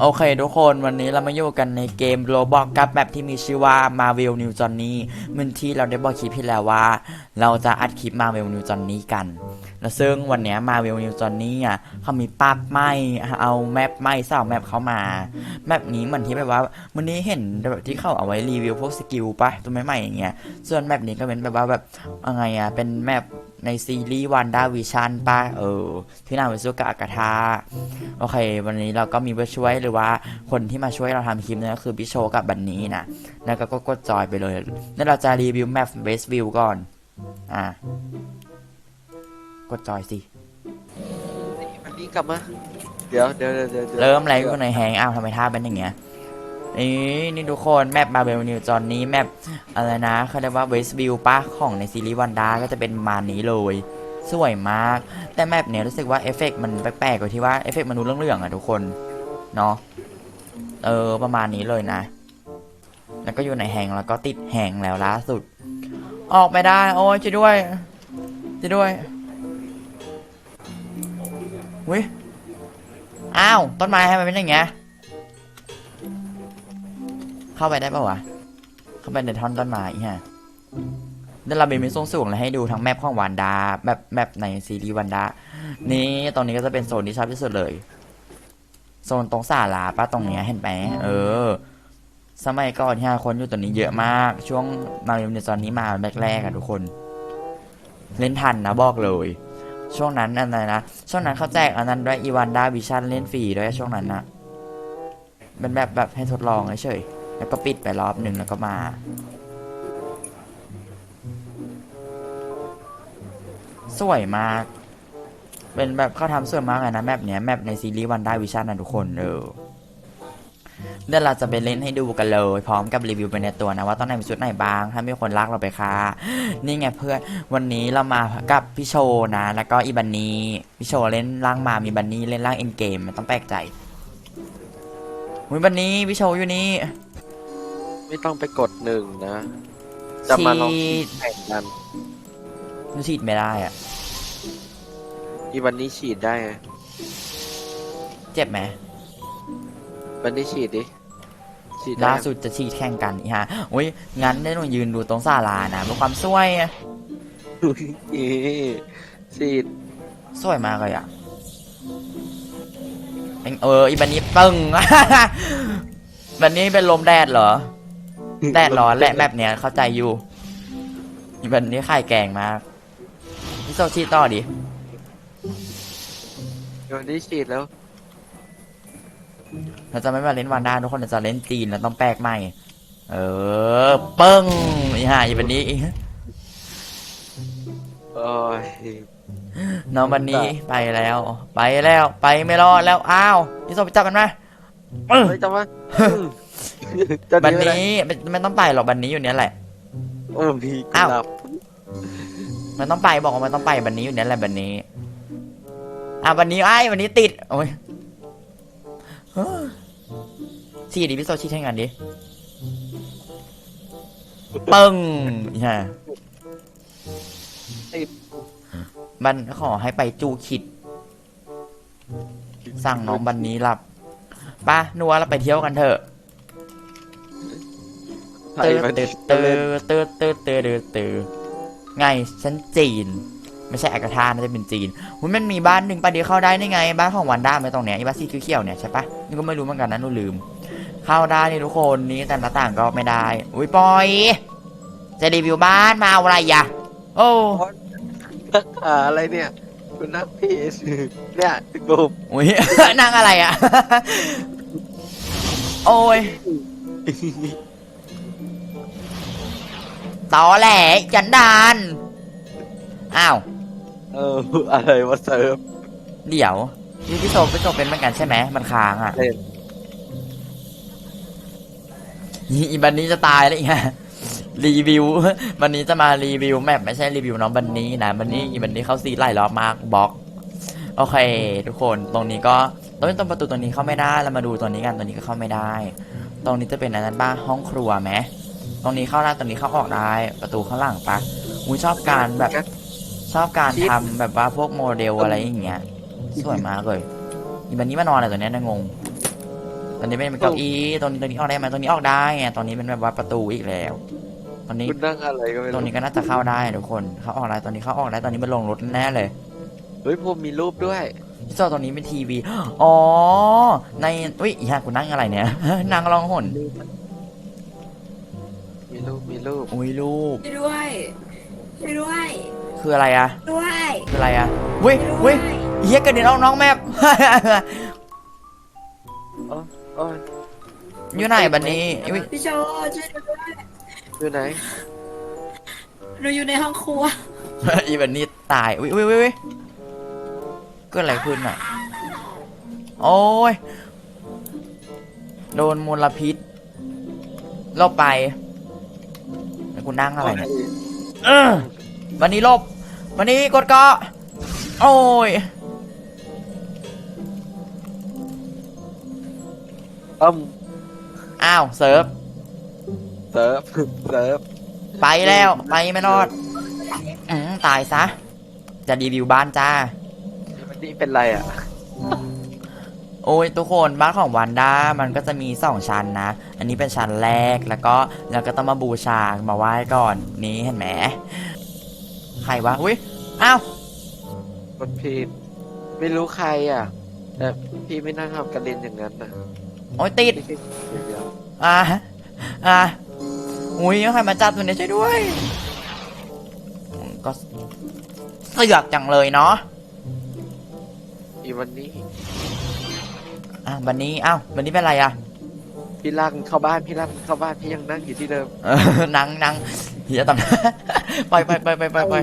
โอเคทุกคนวันนี้เรามาอยู่กันในเกม Roblox กับแบบที่มีชื่อว่า Marvel New Johnny เหมือนที่เราได้บอกคลิปที่แล้วว่า เราจะอัดคลิป Marvel New Johnny กัน แล้วซึ่งวันนี้ Marvel New Johnny อะเขามีปั๊บไหมเอาแมปไหมสาวแมปเข้ามา แมปนี้เหมือนที่แบบว่าวันนี้เห็นแบบที่เขาเอาไว้รีวิวพวกสกิลปะตัวใหม่ๆอย่างเงี้ยส่วนแมปนี้ก็เป็นแบบว่าแบบอะไรอะเป็นแมป ในซีรีส์วันด้าวิชันปะเออ ที่นางไปสู้กับอากาธาโอเค วันนี้เราก็มีผู้ช่วยหรือว่าคนที่มาช่วยเราทำคลิปเนี่ยก็คือพี่โชกับบันนี้นะแล้วก็ก็กดจอยไปเลยแล้วเราจะรีวิวแมปเบสวิวก่อน อะ กดจอยสิมันนี่กลับมาเดี๋ยวเดี๋ยวเดี๋ยวเดี๋ยวเริ่มอะไรก็ในแฮงอ้าวทำไมท่าเป็นอย่างเงี้ย นี่นี่ทุกคนแมปมาเบลนิวจอนนี้แมปอะไรนะเขาเรียกว่าเวสวิวปะของในซีรีส์วันดาก็จะเป็นมานี้เลยสวยมาก แต่แมปเนี้ยรู้สึกว่าเอฟเฟกต์มันแปลกๆกว่าที่ว่าเอฟเฟกต์มันดูเรื่องๆอะทุกคนเนาะเออประมาณนี้เลยนะ แล้วก็อยู่ในแหงแล้วก็ติดแหงแล้วล่าสุด ออกไม่ได้ โอ้ยช่วยด้วยช่วยด้วยวิอ้าวต้นไม้ทำไมเป็นอย่างเงี้ย เข้าไปได้ปะวะ เข้าไปในท่อนต้นไม้ฮะเดี๋ยวเราเป็นมิสูงสูงเลยให้ดูทั้งแมปของวันดาแบบแมปในซีรีส์วันดา นี่ตรงนี้ก็จะเป็นโซนที่ชอบที่สุดเลย โซนตรงศาลาป้าตรงเนี้ยเห็นไหมเออ สมัยก่อนที่คนอยู่ตัวนี้เยอะมาก ช่วงมาเรียนในตอนนี้มาแรกๆอะทุกคน เล่นทันนะบอกเลย ช่วงนั้นอะไรนะ ช่วงนั้นเขาแจกอันนั้นด้วยอีวานดาวิชันเล่นฟรีด้วยช่วงนั้นนะเป็นแบบแบบให้ทดลองเฉยๆ แล้วก็ปิดไปรอบหนึ่งแล้วก็มา สวยมาก เป็นแบบเขาทำสวยมากเลยนะแมปเนี้ยแมปในซีรีส์วันได้วิชั่นนะทุกคนเออเดี๋ยวเราจะไปเล่นให้ดูกันเลย พร้อมกับรีวิวไปในตัวนะว่าตอนไหนมีชุดไหนบ้าง ถ้ามีคนรักเราไปค่ะนี่ไงเพื่อนวันนี้เรามากับพี่โชนะ แล้วก็อีบันนี่พี่โชเล่นร่างมามีบันนี่เล่นร่างเอ็นเกมไม่ต้องแปลกใจวิบันนี่พี่โชอยู่นี่ ไม่ต้องไปกดหนึ่งนะ จะมาลองฉีดแข่งกันมันฉีดไม่ได้อะอีวันนี้ฉีดได้ไงเจ็บไหมวันนี้ฉีดดิฉีดได้ล่าสุดจะฉีดแข่งกันอีฮะอุ้ยงั้นได้หนูยืนดูตรงศาลานะเพื่อความสวยอะนี่ฉีดสวยมากเลยอะเอ็งเอออีบันนี้ปึ้ง บันนี้เป็นลมแดดเหรอ แดดร้อนแหละแบบเนี้ยเข้าใจอยู่อีบันนี้ไข่แกงมากพี่โซชีต่อดิวันนี้ฉีดแล้ว เราจะไม่มาเล่นวันด้าทุกคนเราจะเล่นจีนแล้วต้องแปลกใหม่ เออปึ้งอีห่าอีบันนี้โอ้ยน้องบันนี้ไปแล้ว ไปแล้ว ไปไม่รอดแล้ว อ้าวพี่โซไปจับมันมา เออเฮ้ยจำว่าบันนี้ไม่ไม่ต้องไปหรอกบันนี้อยู่เนี้ยแหละ โอ้พี่อ้าว หลับมันต้องไปบอกว่ามันต้องไปบันนี้อยู่เนี้ยแหละบันนี้ อะบันนี้ไอ้ยบันนี้ติดโอ้ยเฮ้ยชี้ดิพี่โซชี้ให้งานดิปึ้งฮะมันขอให้ไปจูคิด สั่งน้องบันนี้หลับไป้านัวเราไปเที่ยวกันเถอะไทยมันตืดตืดตืดตืดตืดตืดตืดไงฉันจีน ไม่ใช่อากาธาน่าจะเป็นจีนหุ้ยมันมีบ้านหนึ่งปะเดียวเข้าได้นี่ไง บ้านของวันด้าไหมตรงเนี้ยไอ้บ้านสีเขียวๆเนี่ยใช่ปะนี่ก็ไม่รู้เหมือนกันนะหนูลืม เข้าได้นี่ทุกคนนี่แต่หน้าต่างก็ไม่ได้ อุ้ยปอย จะรีวิวบ้านมาเอาอะไรอะโอ้หาอะไรเนี่ยคุณนักพีสเนี่ยบูมอุ้ยนั่งอะไรอะ โอ้ยตอแหลจันดานอ้าว เอออะไรวะเซิร์ฟเดี๋ยวนี่พี่โซพี่โซเป็นเหมือนกันใช่ไหมมันค้างอะเล่นนี่อีบันนี้จะตายแล้วอีกฮะรีวิววันนี้จะมารีวิวแมปไม่ใช่รีวิวน้องบันนี้นะบันนี้อีบันนี้เขาซีหลายรอบมากบล็อก โอเค ทุกคนตรงนี้ก็ ตรงนี้ตรงประตูตรงนี้เข้าไม่ได้เรามาดูตัวนี้กันตัวนี้ก็เข้าไม่ได้ ตรงนี้จะเป็นอันนั้นบ้างห้องครัวไหมตรงนี้เข้าได้ตรงนี้เข้าออกได้ ประตูข้างหลังปะอุ้ยชอบการแบบชอบการทำแบบว่าพวกโมเดลอะไรอย่างเงี้ยสวยมากเลยอีบันนี้มานอนอะไรตัวเนี้ยนะงงตอนนี้เป็นเก้าอี้ตรงนี้ตรงนี้ออกได้ไหมตรงนี้ออกได้ไงตอนนี้เป็นแบบว่าประตูอีกแล้วตอนนี้คุณนั่งอะไรก็ไม่ตรงรู้นี้ก็น่าจะเข้าได้ทุกคน เขาออกได้ตอนนี้เขาออกได้ตอนนี้มันลงรถแน่เลยเฮ้ยผมมีรูปด้วย พี่โซตรงนี้เป็นทีวี อ๋อ ในอุ้ยอีห่ากูนั่งอะไรเนี่ย นั่งลองหนมีรูปมีรูปอุ้ยลูกช่วยด้วยช่วยด้วยคืออะไรอะด้วยคืออะไรอะเว้ยช่วยเว้ยเฮียกระเด็นออกน้องแมพอ๋ออ๋ออยู่ไหนบันนี้อุ๊ยพี่โชช่วยด้วยอยู่ไหนหนูอยู่ในห้องครัวอีบันนี้ตายอุ้ยอุ้ยอุ้ยอุ้ยเกิดอะไรขึ้นอะโอ้ย โดนมลพิษลบไปแล้วกูนั่งอะไรเนี่ยเออวันนี้ลบ วันนี้กดเกาะโอ้ยอ้มอ้าว เซิร์ฟ เซิร์ฟ เซิร์ฟ ไปแล้ว ไปไม่รอดอืมตายซะ จะรีวิวบ้านจ้าวั นนี้เป็นไรอะ โอ้ยทุกคนบ้านของวันด้ามันก็จะมีสองชั้นนะ อันนี้เป็นชั้นแรกแล้วก็แล้วก็ต้องมาบูชามาไหว้ก่อนนี้เห็นไหมใครวะอุ้ยอ้าวกดผิดไม่รู้ใครอะ แต่พี่ไม่น่าทำกระเด็นอย่างนั้นนะโอ้ยติดไม่ใช่เดี๋ยวอ่าอ่าอุ้ยใครมาจับตัวนี้ช่วยด้วยอืมก็เสือกจังเลยเนาะๆ อีวันนี้ อะวันนี้อ้าววันนี้เป็นไรอะ พี่ลากมันเข้าบ้านพี่ลากมันเข้าบ้านพี่ยังนั่งอยู่ที่เดิมเออนังนังเฮียตำไปไปไปไปไปไป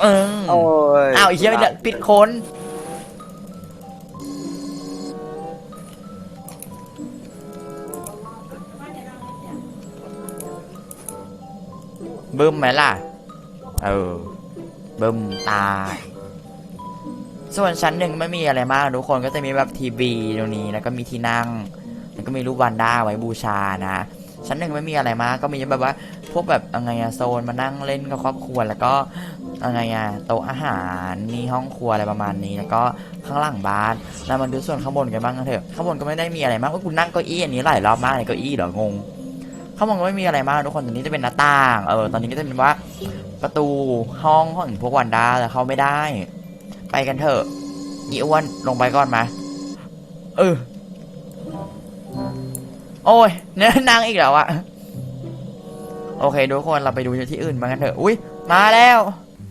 เออโอ้ยอ้าวไอ้เฮียเนี่ยปิดคนบึ้มไหมล่ะ เออบึ้มตาย ส่วนชั้นหนึ่งไม่มีอะไรมากทุกคนก็จะมีแบบทีวีตรงนี้แล้วก็มีที่นั่ง แล้วก็มีรูปวันด้าไว้บูชานะ ชั้นหนึ่งไม่มีอะไรมากก็มีแบบว่าพวกแบบอะไรอะโซนมานั่งเล่นกับครอบครัวแล้วก็อะไรอะโต๊ะอาหารมีห้องครัวอะไรประมาณนี้ แล้วก็ข้างหลังบ้านแล้วมันดูส่วนข้างบนกันบ้างกันเถอะข้างบนก็ไม่ได้มีอะไรมากว่าคุณนั่งเก้าอี้อันนี้หลายรอบมากเลยเก้าอี้เหรองงข้างบนก็ไม่มีอะไรมากทุกคนตอนนี้จะเป็นหน้าต่างเออตอนนี้ก็จะเป็นว่าประตูห้องของพวกวันด้าแต่เข้าไม่ได้ ไปกันเถอะอีอ้วนลงไปก่อนมา เออ โอ้ยเนี่ยนั่งอีกแล้วอะโอเคทุกคนเราไปดูที่อื่นบ้างกันเถอะ อุ้ยมาแล้ว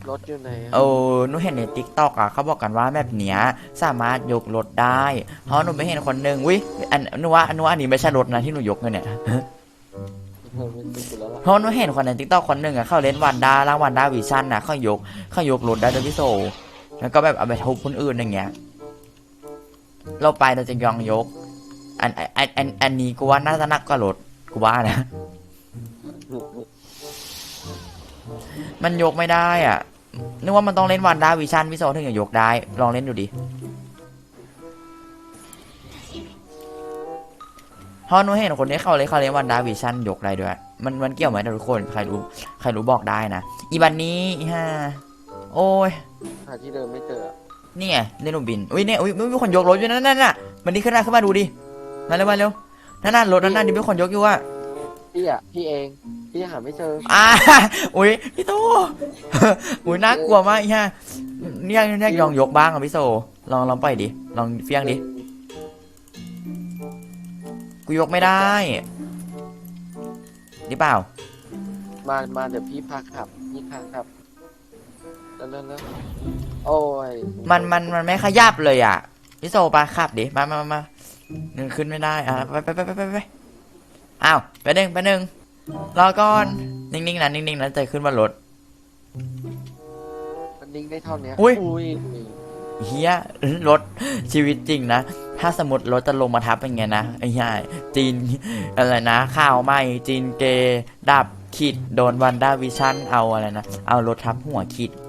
รถอยู่ไหนอะเออหนูเห็นในติ๊กต็อกอะเขาบอกกันว่าแบบเนี้ยสามารถยกรถได้ เพราะหนูไม่เห็นคนหนึ่งอุ้ยอันหนูว่าหนูว่าอันนี้ไม่ใช่รถนะที่หนูยกเงินเนี่ยเออไม่ติดแล้วล่ะเพราะหนูเห็นคนในติ๊กต็อกคนหนึ่งอะเขาเล่นวันด้าล่างวันด้าวิชั่นนะเขายกเขายกรถได้ด้วยพี่โซ แล้วก็แบบเอาไปทุบคนอื่นอย่างเงี้ย เราไปเราจะยองยก อันอันอันอันนี้กูว่าน่าจะหนักกว่ารถกูว่านะ มันยกไม่ได้อะ นึกว่ามันต้องเล่นวันด้าวิชั่นพี่โซถึงจะยกได้ ลองเล่นดูดิเพราะหนูเห็นคนที่เขาเลยเขาเล่นวันด้าวิชั่นยกได้ด้วย มันมันเกี่ยวไหมนะทุกคน ใครรู้ใครรู้บอกได้นะ อีบันนี้ฮ่า โอ้ยหาที่เดิมไม่เจออะนี่ไงเล่นหนูบินอุ้ยเนี่ยอุ้ยมีคนยกรถอยู่นั่นนั่นน่ะมันนี่ขึ้นมาขึ้นมาดูดิมาเร็วมาเร็วนั่นน่ะรถนั่นน่ะนี่มีคนยกอยู่อะพี่อะพี่เองพี่หาไม่เจออ่าอุ้ยพี่โตอุ้ยน่ากลัวมากอีฮะเนี่ยเนี่ยลองยกบ้างอะพี่โซลองลองปล่อยดิลองเฟี้ยงดิกูยกไม่ได้หรือเปล่ามามาเดี๋ยวพี่พาขับพี่พาขับ แล้วแล้วแล้วโอ้ยมันมันมันไม่ขยับเลยอะพี่โซปาขับดิมามามามาหนึ่งขึ้นไม่ได้อะไปไปไปไปไปไปอ้าวไปหนึ่งไปหนึ่งรอก่อนนิ่งๆนะนิ่งๆนะใจขึ้นมารถมันนิ่งได้เท่าเนี้ยอุ๊ยอุ้ยเฮียรถชีวิตจริงนะ ถ้าสมมติรถจะลงมาทับเป็นไงนะไอ้เหี้ยจีนอะไรนะข้าวไหมจีนเกย์ดับขีดโดนวันด้าวิชั่นเอาอะไรนะ เอารถทับหัวขีดเ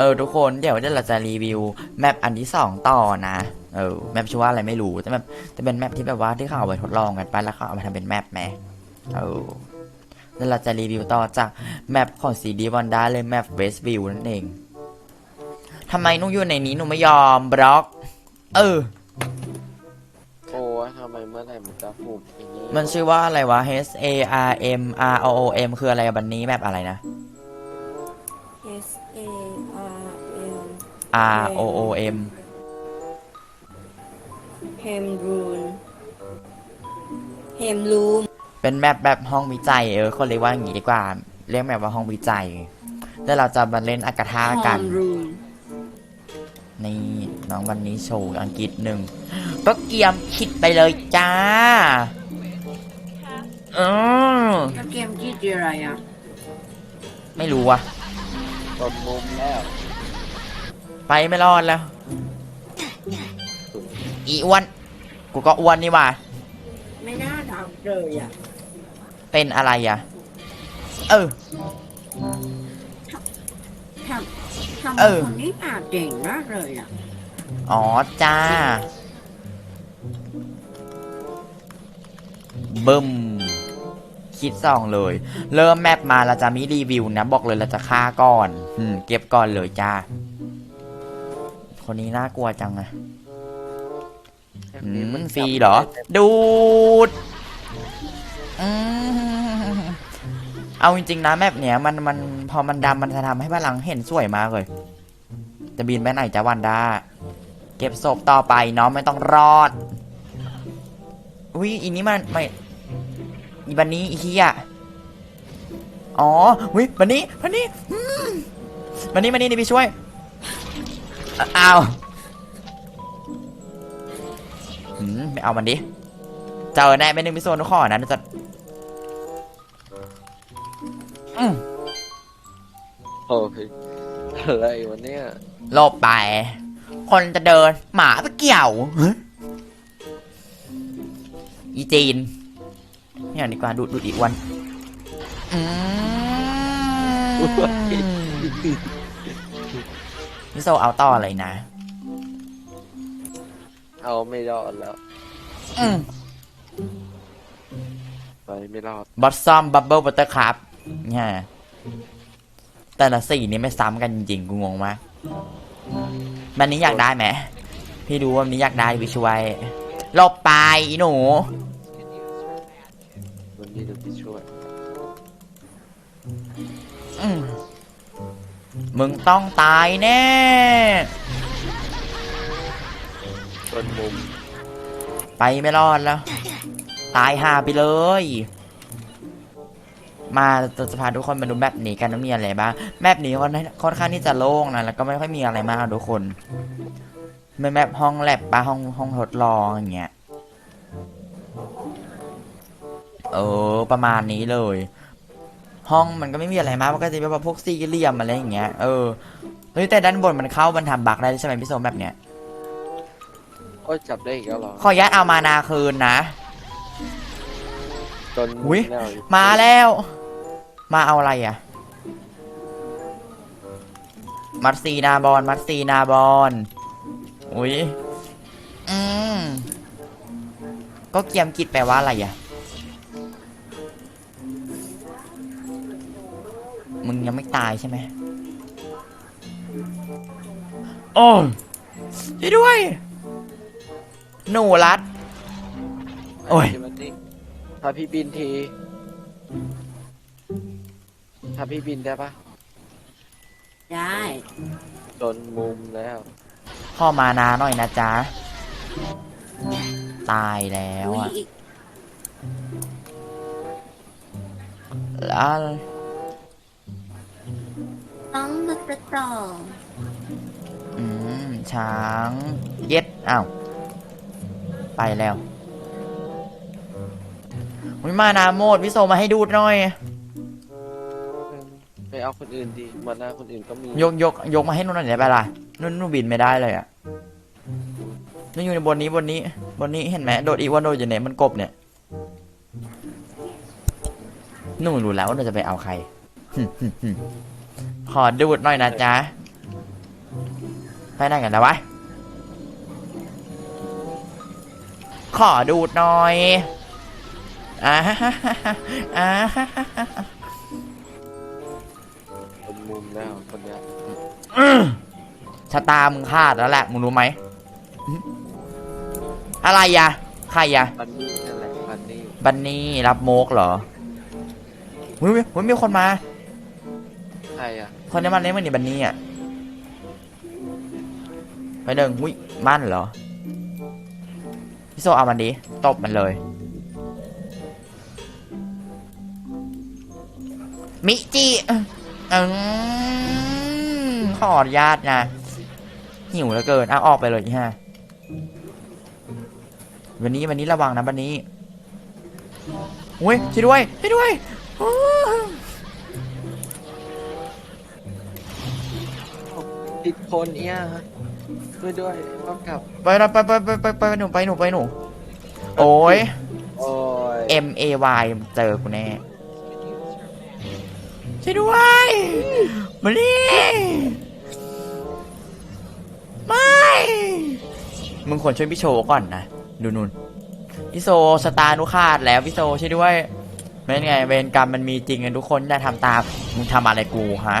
ออทุกคนเดี๋ยวเดี๋ยวเราจะรีวิวแมปอันที่สองต่อนะ เออแมปชื่อว่าอะไรไม่รู้แต่แมปจะเป็นแมปที่แบบว่าที่เขาเอาไปทดลองกันไปแล้วเขาเอามาทำเป็นแมปแหมเออแล้วเราจะรีวิวต่อจากแมปของซีดีวันด้าเลยแมปเวสต์วิวนั่นเองทำไมหนูอยู่ในนี้หนูไม่ยอมบล็อก เออโอ้ยทำไมเมื่อไหร่มันจะผูกอย่างนี้มันชื่อว่าอะไรวะ H A R M R O O M คืออะไรอะบันนี้แบบอะไรนะ S A R M R O O M เฮมรูนเฮมรูมเป็นแบบแบบห้องวิจัย เออคนเรียกว่าอย่างนี้ดีกว่า เรียกแบบว่าห้องวิจัย แล้วเราจะมาเล่นอากาธากัน รูมนี่น้องวันนี้โชว์อังกฤษหนึ่งก็เกียมคิดไปเลยจ้าเออก็เกมที่ดีอะไรอะ ไม่รู้ว่ะตนมุมแล้ว ไปไม่รอดแล้ว อีอ้วน กูก็อ้วนนี่หว่า ไม่น่าทำเลยอะเป็นอะไรอะ เออ ทำทำเออ คนนี้อ่านเก่งมากเลยอะอ๋อจ้า บึ้มคิดซองเลย เริ่มแมปมาเราจะมีรีวิวนะ บอกเลยเราจะฆ่าก่อน อืม เก็บก่อนเลยจ้า คนนี้น่ากลัวจังอะอืมฟรีเหรอ ดูดอืมเอาจริงๆนะแมปเนี้ยมันมันพอมันดำมันจะทำให้พลังเห็นสวยมากเลย จะบินไปไหนจ้าวันด้าเก็บศพต่อไปเนาะไม่ต้องรอดอุ้ยอีนี้มันไม่อีบันนี้อีเฮียอ๋ออุ้ยบันนี้บันนี้อืมบันนี้บันนี้นี่พี่ช่วย อะอ้าวหืมไม่เอามันดิ เจอแน่เป็นหนึ่งพิโซนข้อนะจะอืมโอ้ยอะไรวะเนี่ยหลบไป คนจะเดิน หมาไปเกี่ยวฮะอีจีนเนี่ยดีกว่าดูดดูดอีกวันอืม พี่โซเอาต่อเลยนะ เอาไม่รอดแล้วอืมไปไม่รอดบอสซอมบับเบิลบัตเตอร์ครับเนี่ยแต่ละสีนี้ไม่ซ้ำกันจริงๆกูงงมากมันนี้อยากได้ไหมพี่ดูว่ามันนี้อยากได้พี่ช่วยหลบไปอีหนู วันนี้เดี๋ยวพี่ช่วยอืม มึงต้องตายแน่ตนมุมไปไม่รอดแล้ว ตายหาไปเลย มาจะจะพาทุกคนมาดูแมปนี้กันว่ามีอะไรบ้างแมปนี้ค่อนค่อนข้างที่จะโล่งนะแล้วก็ไม่ค่อยมีอะไรมากทุกคนเป็นแมปห้องแลบปะห้องห้องทดลองอย่างเงี้ยเออประมาณนี้เลย ห้องมันก็ไม่มีอะไรมากมันก็จะเป็นแบบพวกสี่เหลี่ยมอะไรอย่างเงี้ยเออเฮ้ยแต่ด้านบนมันเข้ามันทำบักได้ใช่ไหมพี่โซมแบบเนี้ยโอ้ยจับได้อีกแล้วเหรอขออนุญาตเอามานาคืนนะตนมุอุ๊มยแล้วมาแล้ว มาเอาอะไรอะ มัดซีนาบอลมัดซีนาบอลอุ้ยอืมก็เกียมกิดแปลว่าอะไรอะ มึงยังไม่ตายใช่ไหมโอ้ยช่วยด้วย หนูรัด โอ้ยวันนี้พาพี่บินทีพาพี่บินได้ปะได้ตนมุมแล้วพ่อมานาหน่อยนะจ๊ะ ตายแล้วอุ้ยอะอีก แล้ว ต้องลึกต่ออืมช้างเย็ดอ้าวไปแล้ววิมานาโมดวิโซมาให้ดูดหน่อย ไปเอาคนอื่นดีมาหน้าคนอื่นก็มียกยกยกมาให้นุ่นหน่อยได้ปะล่ะนุ่นนุ่นบินไม่ได้เลยอะนุ่นอยู่ในบนนี้บนนี้บนนี้เห็นไหมโดดอีกว่าโดดอยู่ไหนมันกบเนี่ยนุ่นรู้แล้วว่าเราจะไปเอาใคร ขอดูดหน่อยนะจ๊ะ ไปไหนกันแล้ววะ ขอดูดหน่อยอ่าฮ่าฮ่าฮ่าอ่าฮ่าฮ่าฮ่าตนมุมแล้วคนเนี้ยชะตามึงขาดแล้วแหละมึงรู้ไหมอะไรอะใครอะบันนี่นั่นแหละบันนี่บันนี่รับโมกเหรอเฮ้ยเฮ้ยเฮ้ยมีคนมาใครอะคนนี้มันเล่นมันนี่บันนี่อะไปหนึ่งหุ้ยมั่นเหรอพี่โซเอามันดิตบมันเลย มิจิอืมขออนุญาตนะ หิวเหลือเกินเอาออกไปเลยอีห่าวันนี้วันนี้ระวังนะวันนี้อุ้ยช่วยด้วยช่วยด้วย ติดคนเนี่ยช่วยด้วยต้องกลับ ไปนะไปไปไปไปไปหนูไปหนูไปหนูโอ้ย โอ้ย M A Y เจอกูแน่ช่วยด้วยมาดิไม่ มึงควรช่วยพี่โชก่อนนะ ดูนู่นพี่โซสตาร์นุขาดแล้วพี่โซช่วยด้วยไม่ไงเวรกรรมมันมีจริงกันทุกคนอย่าทำตามมึงทำอะไรกูฮะ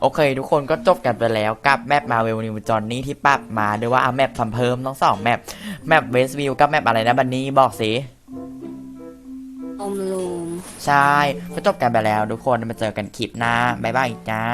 โอเค ทุกคนก็จบกันไปแล้วกับแมปมาเวลนิวจอนนี่ที่ปรับมาด้วยว่าเอาแมปทำเพิ่มทั้งสองแมปแมปเวสวิวกับแมปอะไรนะบันนี้บอกสิอมรูมใช่ก็จบกันไปแล้วทุกคนมาเจอกันคลิปหน้าบ๊ายบายจ้า